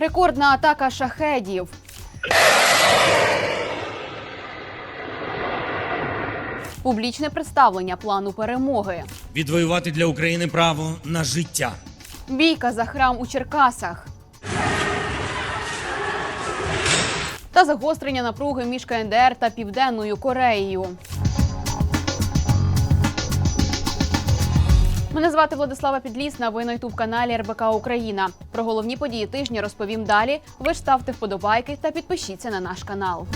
Рекордна атака шахедів. Публічне представлення плану перемоги. відвоювати для України право на життя. Бійка за храм у Черкасах. Та загострення напруги між КНДР та Південною Кореєю. Мене звати Владислава Підлісна. Ви на ютуб каналі РБК Україна. Про головні події тижня розповім далі. Ви ж ставте вподобайки та підпишіться на наш канал.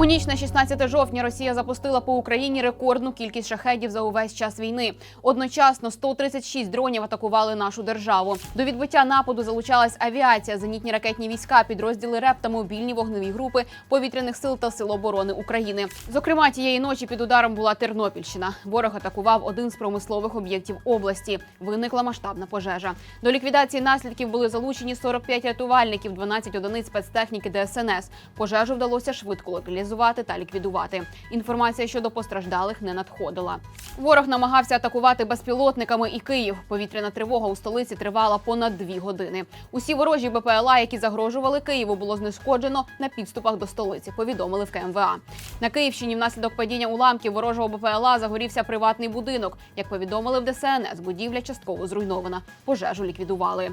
У ніч на 16 жовтня Росія запустила по Україні рекордну кількість шахедів за увесь час війни. Одночасно 136 дронів атакували нашу державу. До відбиття нападу залучалась авіація, зенітні ракетні війська, підрозділи РЕП та мобільні вогневі групи повітряних сил та сил оборони України. Зокрема, тієї ночі під ударом була Тернопільщина. Ворог атакував один з промислових об'єктів області. Виникла масштабна пожежа. До ліквідації наслідків були залучені 45 рятувальників, 12 одиниць спецтехніки ДСНС. Пожежу вдалося швидко локалізувати та ліквідувати. Інформація щодо постраждалих не надходила. Ворог намагався атакувати безпілотниками і Київ. Повітряна тривога у столиці тривала понад дві години. Усі ворожі БПЛА, які загрожували Києву, було знешкоджено на підступах до столиці. Повідомили в КМВА. На Київщині внаслідок падіння уламків ворожого БПЛА загорівся приватний будинок. Як повідомили в ДСНС, будівля частково зруйнована. Пожежу ліквідували.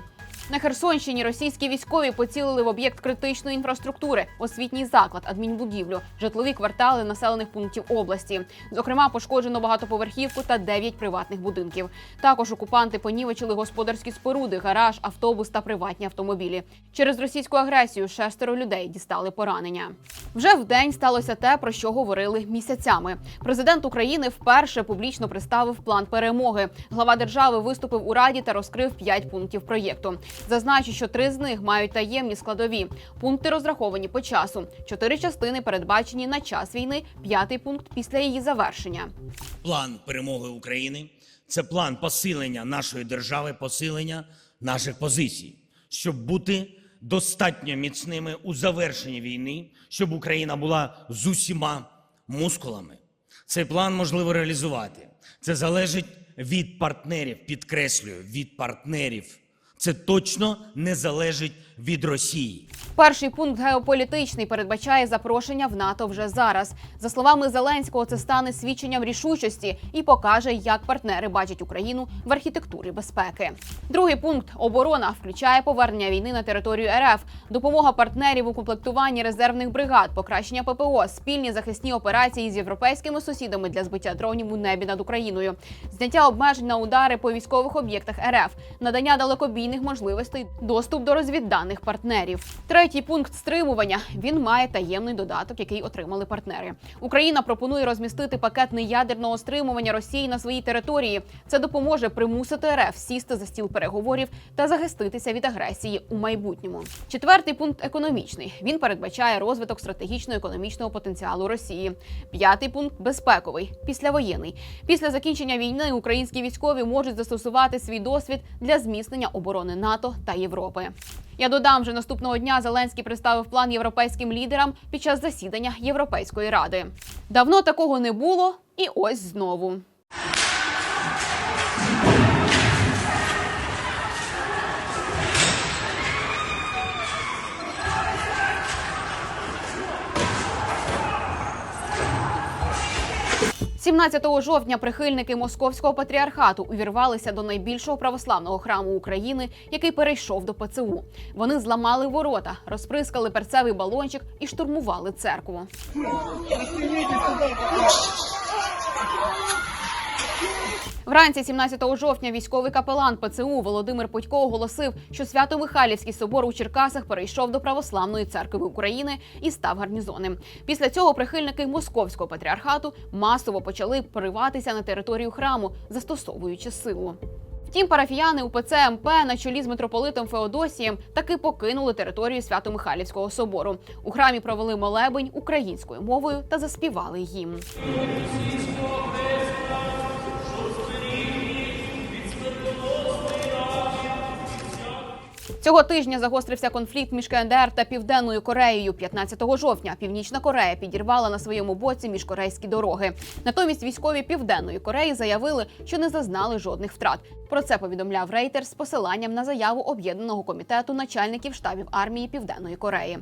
На Херсонщині російські військові поцілили в об'єкт критичної інфраструктури, освітній заклад, адмінбудівлю, житлові квартали населених пунктів області. Зокрема, пошкоджено багатоповерхівку та 9 приватних будинків. Також окупанти понівечили господарські споруди, гараж, автобус та приватні автомобілі. Через російську агресію шестеро людей дістали поранення. Вже вдень сталося те, про що говорили місяцями. Президент України вперше публічно представив план перемоги. Глава держави виступив у раді та розкрив п'ять пунктів проєкту. Зазначу, що три з них мають таємні складові. Пункти розраховані по часу. Чотири частини передбачені на час війни. П'ятий пункт після її завершення. План перемоги України це план посилення нашої держави, посилення наших позицій, щоб бути достатньо міцними у завершенні війни, щоб Україна була з усіма мускулами. Цей план можливо реалізувати. Це залежить від партнерів, підкреслюю, від партнерів. Це точно не залежить від Росії. Перший пункт геополітичний передбачає запрошення в НАТО вже зараз. За словами Зеленського, це стане свідченням рішучості і покаже, як партнери бачать Україну в архітектурі безпеки. Другий пункт оборона включає повернення війни на територію РФ, допомога партнерів у комплектуванні резервних бригад, покращення ППО, спільні захисні операції з європейськими сусідами для збиття дронів у небі над Україною, зняття обмежень на удари по військових об'єктах РФ, надання далекобійних можливостей, доступ до розвідданих партнерів. Третій пункт стримування. Він має таємний додаток, який отримали партнери. Україна пропонує розмістити пакет неядерного стримування Росії на своїй території. Це допоможе примусити РФ сісти за стіл переговорів та захиститися від агресії у майбутньому. Четвертий пункт економічний. Він передбачає розвиток стратегічно-економічного потенціалу Росії. П'ятий пункт безпековий, післявоєнний. Після закінчення війни українські військові можуть застосувати свій досвід для зміцнення оборони НАТО та Європи. Я додам, вже наступного дня Зеленський представив план європейським лідерам під час засідання Європейської ради. Давно такого не було, і ось знову. – 17 жовтня прихильники московського патріархату увірвалися до найбільшого православного храму України, який перейшов до ПЦУ. Вони зламали ворота, розприскали перцевий балончик і штурмували церкву. Вранці 17 жовтня військовий капелан ПЦУ Володимир Подько оголосив, що Свято-Михайлівський собор у Черкасах перейшов до Православної церкви України і став гарнізонним. Після цього прихильники московського патріархату масово почали пориватися на територію храму, застосовуючи силу. Втім, парафіяни УПЦ МП на чолі з митрополитом Феодосієм таки покинули територію Свято-Михайлівського собору. У храмі провели молебень українською мовою та заспівали гімн. Цього тижня загострився конфлікт між КНДР та Південною Кореєю. 15 жовтня Північна Корея підірвала на своєму боці міжкорейські дороги. Натомість військові Південної Кореї заявили, що не зазнали жодних втрат. Про це повідомляв Рейтер з посиланням на заяву об'єднаного комітету начальників штабів армії Південної Кореї.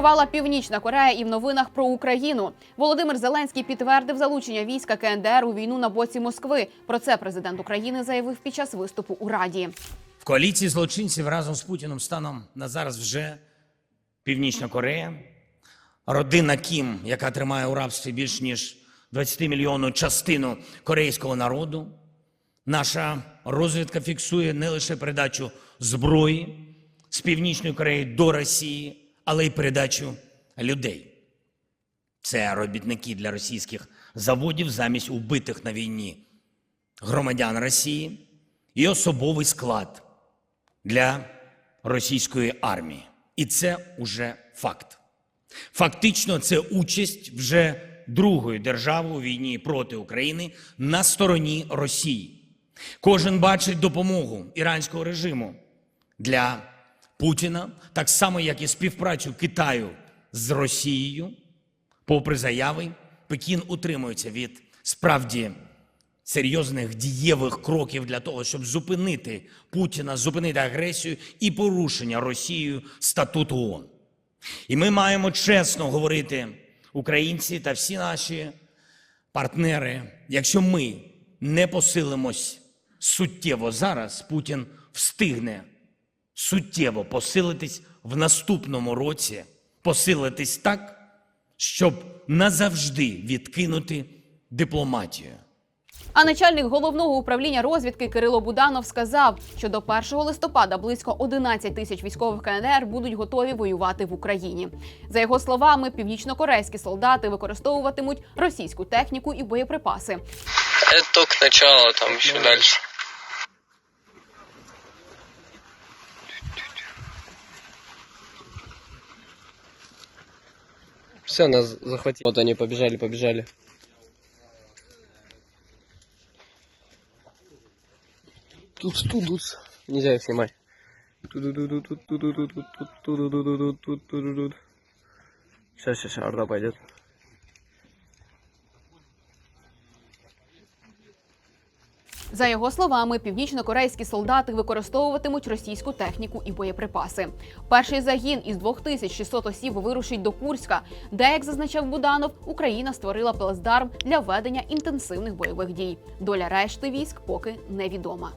Фігурувала Північна Корея і в новинах про Україну. Володимир Зеленський підтвердив залучення війська КНДР у війну на боці Москви. Про це президент України заявив під час виступу у Раді. В коаліції злочинців разом з Путіним станом на зараз вже Північна Корея, родина Кім, яка тримає у рабстві більш ніж 20 мільйонну частину корейського народу. Наша розвідка фіксує не лише передачу зброї з Північної Кореї до Росії, але й передачу людей. Це робітники для російських заводів замість убитих на війні громадян Росії і особовий склад для російської армії. І це уже факт. Фактично, це участь вже другої держави у війні проти України на стороні Росії. Кожен бачить допомогу іранського режиму для Путіна, так само, як і співпрацю Китаю з Росією. Попри заяви, Пекін утримується від справді серйозних дієвих кроків для того, щоб зупинити Путіна, зупинити агресію і порушення Росією статуту ООН. І ми маємо чесно говорити, українці та всі наші партнери, якщо ми не посилимось суттєво зараз, Путін встигне суттєво посилитись в наступному році, посилитись так, щоб назавжди відкинути дипломатію. А начальник головного управління розвідки Кирило Буданов сказав, що до 1 листопада близько 11 тисяч військових КНДР будуть готові воювати в Україні. За його словами, північнокорейські солдати використовуватимуть російську техніку і боєприпаси. Это только начало, там еще дальше. Все, нас захватили. Вот они побежали, побежали. Тут, тут, тут. Нельзя их снимать. Сейчас, сейчас, орда пойдет. За його словами, північнокорейські солдати використовуватимуть російську техніку і боєприпаси. Перший загін із 2600 осіб вирушить до Курська, де, як зазначав Буданов, Україна створила плацдарм для ведення інтенсивних бойових дій. Доля решти військ поки невідома.